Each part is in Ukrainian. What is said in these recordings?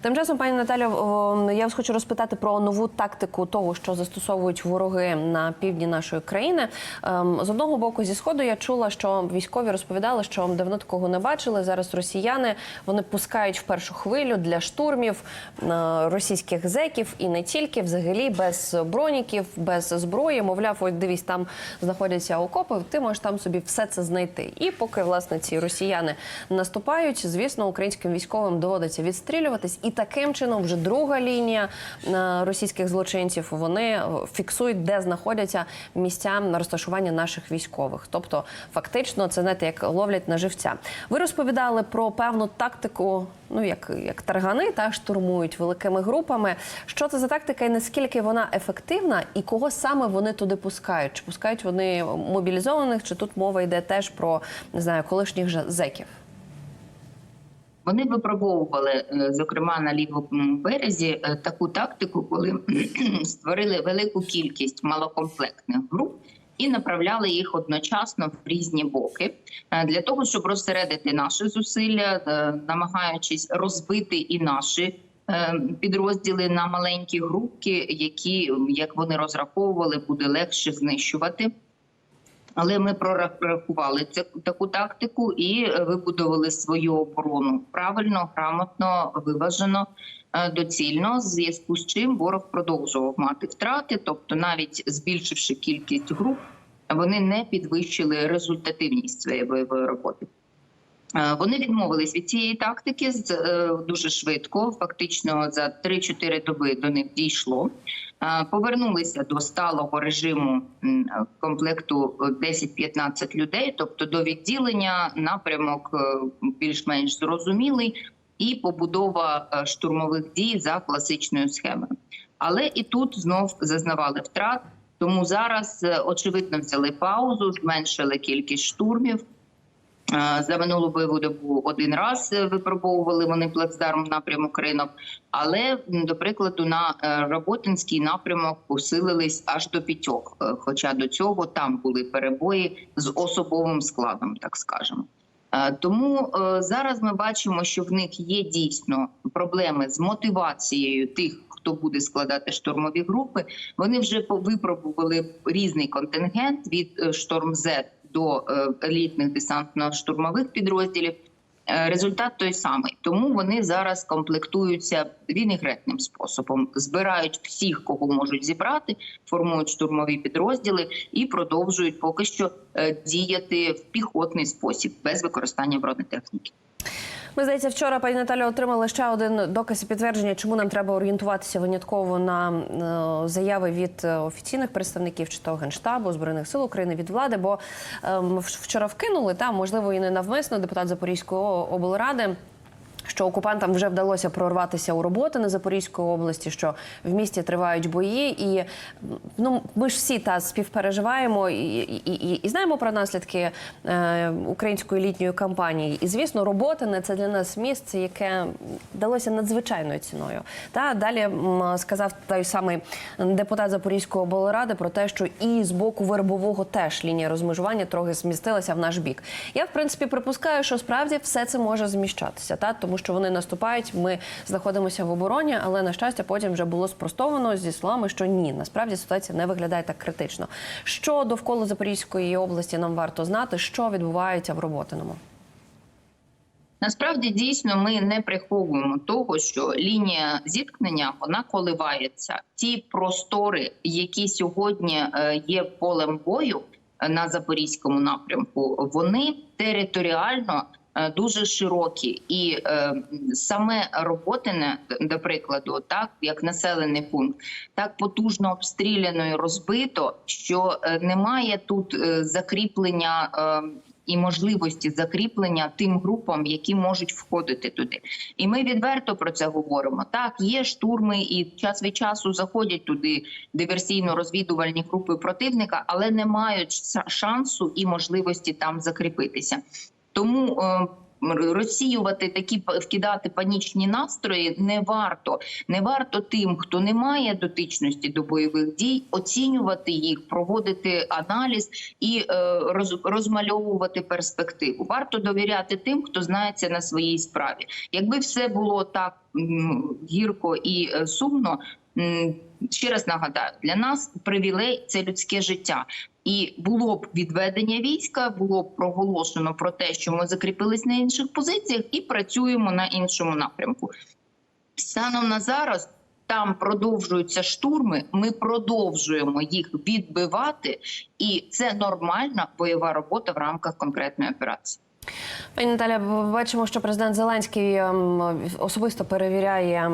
Тим часом, пані Наталю, я вас хочу розпитати про нову тактику того, що застосовують вороги на півдні нашої країни. Ем, З одного боку, зі сходу я чула, що військові розповідали, що давно такого не бачили. Зараз росіяни вони пускають в першу хвилю для штурмів е, російських зеків і не тільки, взагалі без броніків, без зброї. Мовляв, ось дивись, там знаходяться окопи. Ти можеш там собі все це знайти. І поки власне ці росіяни наступають, звісно, українським військовим доводиться відстрілюватись, і таким чином вже друга лінія е, російських злочинців вони е, фіксують, де знаходяться місця розташування наших військових. Тобто, фактично, це знаєте, як ловлять на живця. Ви розповідали про певну тактику, ну як, як таргани, та штурмують великими групами. Що це за тактика, і наскільки вона ефективна, і кого саме вони туди пускають? Чи пускають вони мобілізованих, чи тут мова йде теж про не знаю колишніх зеків? Вони випробовували, е, зокрема на лівому березі, е, таку тактику, коли створили велику кількість малокомплектних груп і направляли їх одночасно в різні боки е, для того, щоб розсередити наші зусилля, намагаючись розбити і наші. Підрозділи на маленькі групки, які як вони розраховували, буде легше знищувати. Але ми прорахували цю таку тактику і е, вибудували свою оборону правильно, грамотно, виважено, е, доцільно. В зв'язку з чим ворог продовжував мати втрати, тобто, навіть збільшивши кількість груп, вони не підвищили результативність своєї бойової роботи. Е, Вони відмовились від цієї тактики дуже швидко. Фактично за 3-4 доби до них дійшло. Е, Повернулися до сталого режиму е, комплекту е, 10-15 людей, тобто до відділення напрямок е, більш-менш зрозумілий, і побудова е, штурмових дій за класичною схемою. Але і тут знов зазнавали втрат. Тому зараз е, очевидно взяли паузу, зменшили кількість штурмів. Е, За минулу бойову добу один раз е, випробовували вони плацдарм напрямок ринок, але до прикладу на е, Роботинський напрямок посилились аж до п'ятьох. Хоча до цього там були перебої з особовим складом, так скажемо. Тому зараз ми бачимо, що в них є дійсно проблеми з мотивацією тих, хто буде складати штурмові групи. Вони вже випробували різний контингент від шторм З до е, елітних десантно-штурмових підрозділів. Е, Результат той самий, тому вони зараз комплектуються вінегретним способом, збирають всіх, кого можуть зібрати, формують штурмові підрозділи і продовжують поки що е, діяти в піхотний спосіб без використання бронетехніки. Ми здається, вчора пані Наталя отримали ще один доказ і підтвердження, чому нам треба орієнтуватися винятково на е, заяви від е, офіційних представників чи то генштабу збройних сил України від влади. Бо ем, вчора вкинули там, можливо, і не навмисно депутат Запорізької облради. Що окупантам вже вдалося прорватися у роботи на Запорізької області, що в місті тривають бої, і ну ми ж всі та співпереживаємо і, і, і, і знаємо про наслідки е, української літньої кампанії. І звісно, роботине це для нас місце, яке далося надзвичайною ціною. Та далі м, сказав той самий депутат Запорізької облради про те, що і з боку вербового теж лінія розмежування трохи змістилася в наш бік. Я в принципі припускаю, що справді все це може зміщатися, та тому що вони наступають. Ми знаходимося в обороні, але на щастя, потім вже було спростовано зі словами, що ні, насправді ситуація не виглядає так критично. Що довкола Запорізької області нам варто знати, що відбувається в роботиному. Насправді дійсно ми не приховуємо того, що лінія зіткнення вона коливається. Ті простори, які сьогодні е, є полем бою е, на запорізькому напрямку, вони територіально дуже широкі, і е, саме роботине, до прикладу, так як населений пункт, так потужно обстріляно і розбито, що е, немає тут е, закріплення. е, і можливості закріплення тим групам, які можуть входити туди. І ми відверто про це говоримо. Так, є штурми, і час від часу заходять туди диверсійно-розвідувальні групи противника, але не мають шансу і можливості там закріпитися. Тому е, розсіювати такі вкидати панічні настрої не варто. Не варто тим, хто не має дотичності до бойових дій, оцінювати їх, проводити аналіз і е, роз, розмальовувати перспективу. Варто довіряти тим, хто знається на своїй справі. Якби все було так гірко і е, сумно. Ще раз нагадаю, для нас привілей це людське життя, і було б відведення війська, було б проголошено про те, що ми закріпились на інших позиціях і працюємо на іншому напрямку. Станом на зараз там продовжуються штурми. Ми продовжуємо їх відбивати, і це нормальна бойова робота в рамках конкретної операції. Пані Наталя, бачимо, що президент Зеленський ем, особисто перевіряє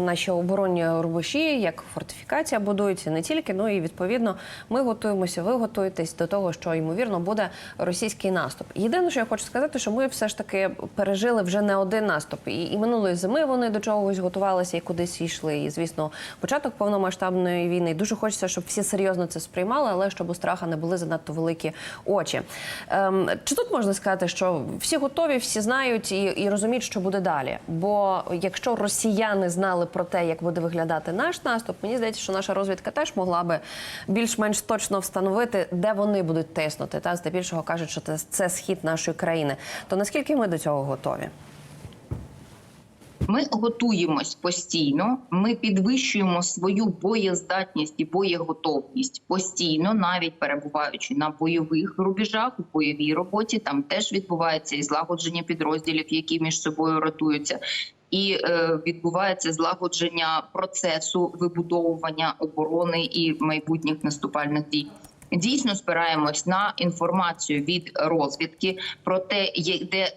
наші оборонні рубежі, як фортифікація будується не тільки, ну і відповідно ми готуємося. Ви готуєтесь до того, що ймовірно буде російський наступ. Єдине, що я хочу сказати, що ми все ж таки пережили вже не один наступ. І, і минулої зими вони до чогось готувалися і кудись йшли. І звісно, початок повномасштабної війни. Дуже хочеться, щоб всі серйозно це сприймали, але щоб у страха не були занадто великі очі. Ем, чи тут можна сказати, що всі готові, всі знають і, і розуміють, що буде далі? Бо якщо росіяни знали про те, як буде виглядати наш наступ, мені здається, що наша розвідка теж могла би більш-менш точно встановити, де вони будуть тиснути. Та здебільшого кажуть, що це, це схід нашої країни. То наскільки ми до цього готові? Ми готуємось постійно. Ми підвищуємо свою боєздатність і боєготовність постійно, навіть перебуваючи на бойових рубежах у бойовій роботі. Там теж відбувається і злагодження підрозділів, які між собою ротуються. І е, відбувається злагодження процесу вибудовування оборони і майбутніх наступальних дій. Дійсно спираємось на інформацію від розвідки про те, де е,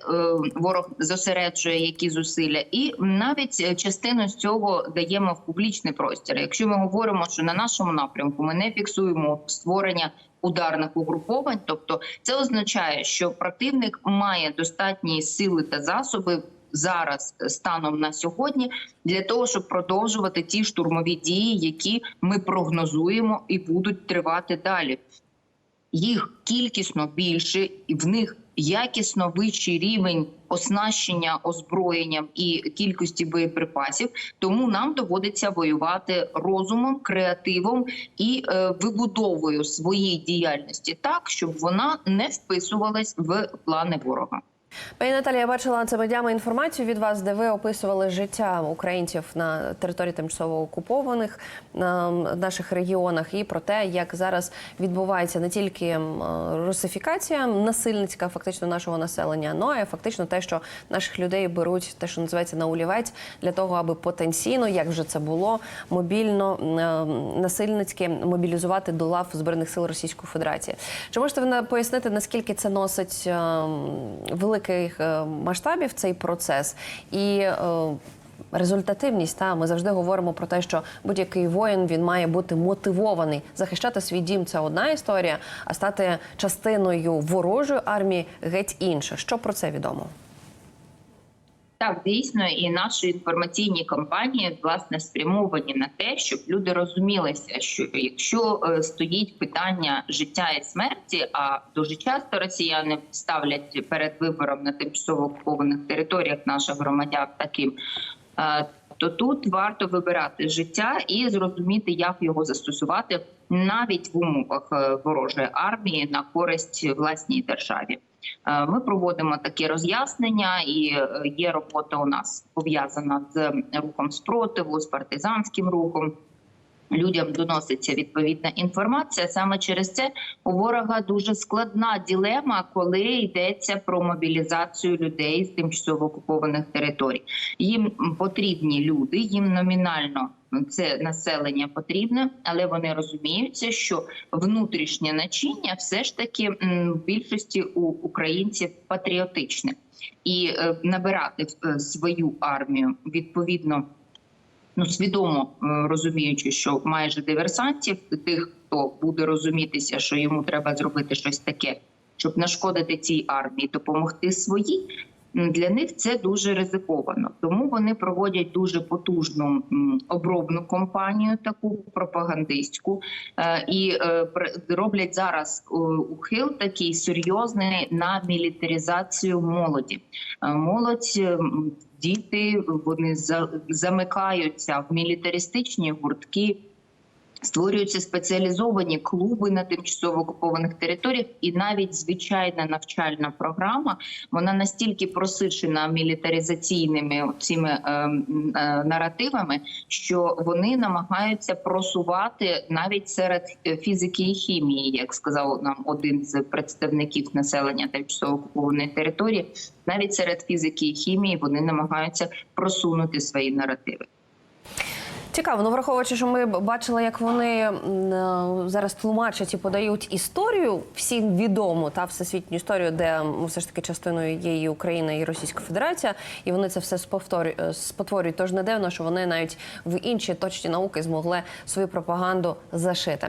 ворог зосереджує які зусилля, і навіть частину з цього даємо в публічний простір. Якщо ми говоримо, що на нашому напрямку ми не фіксуємо створення ударних угруповань, тобто це означає, що противник має достатні сили та засоби. Зараз станом на сьогодні для того, щоб продовжувати ті штурмові дії, які ми прогнозуємо і будуть тривати далі їх кількісно більше, і в них якісно вищий рівень оснащення озброєнням і кількості боєприпасів. Тому нам доводиться воювати розумом, креативом і е, вибудовою своєї діяльності так, щоб вона не вписувалась в плани ворога. Пані Наталі, я бачила цими днями інформацію від вас, де ви описували життя українців на території тимчасово окупованих на наших регіонах, і про те, як зараз відбувається не тільки русифікація насильницька, фактично нашого населення, ну а фактично те, що наших людей беруть те, що називається на олівець, для того, аби потенційно, як вже це було, мобільно насильницьки мобілізувати до лав збройних сил Російської Федерації. Чи можете ви пояснити, наскільки це носить ем, великих е, масштабів цей процес і е, результативність? Та ми завжди говоримо про те, що будь-який воїн він має бути мотивований захищати свій дім. Це одна історія, а стати частиною ворожої армії геть інша. Що про це відомо? Так, дійсно, і наші інформаційні кампанії власне спрямовані на те, щоб люди розумілися, що якщо е, стоїть питання життя і смерті, а дуже часто росіяни ставлять перед вибором на тимчасово окупованих територіях наших громадян таким. То тут варто вибирати життя і зрозуміти, як його застосувати навіть в умовах е, ворожої армії на користь власній державі. Е, Ми проводимо такі роз'яснення, і е, є робота у нас пов'язана з рухом спротиву, з партизанським рухом. Людям доноситься відповідна інформація. Саме через це у ворога дуже складна ділема, коли йдеться про мобілізацію людей з тимчасово окупованих територій. Їм потрібні люди, їм номінально це населення потрібне, але вони розуміються, що внутрішнє начиння все ж таки в більшості у українців патріотичне, і е, набирати е, свою армію відповідно ну свідомо розуміючи, що майже диверсантів, тих, хто буде розумітися, що йому треба зробити щось таке, щоб нашкодити цій армії, допомогти своїй. для них це дуже ризиковано. Тому вони проводять дуже потужну обробну кампанію, таку пропагандистську, е, і е, роблять зараз е, ухил такий серйозний на мілітаризацію молоді. Молодь. Діти вони за- замикаються в мілітаристичні гуртки, Створюються спеціалізовані клуби на тимчасово окупованих територіях, і навіть звичайна навчальна програма вона настільки просичена мілітаризаційними цими е, е, наративами, що вони намагаються просувати навіть серед е, фізики і хімії, як сказав нам один з представників населення тимчасово окупованої території. Навіть серед фізики і хімії вони намагаються просунути свої наративи. Цікаво, ну враховуючи, що ми бачили, як вони е, зараз тлумачать і подають історію всім відому та всесвітню історію, де все ж таки частиною є і Україна, і Російська Федерація, і вони це все е, спотворюють. Тож не дивно, що вони навіть в інші точні науки змогли свою пропаганду зашити.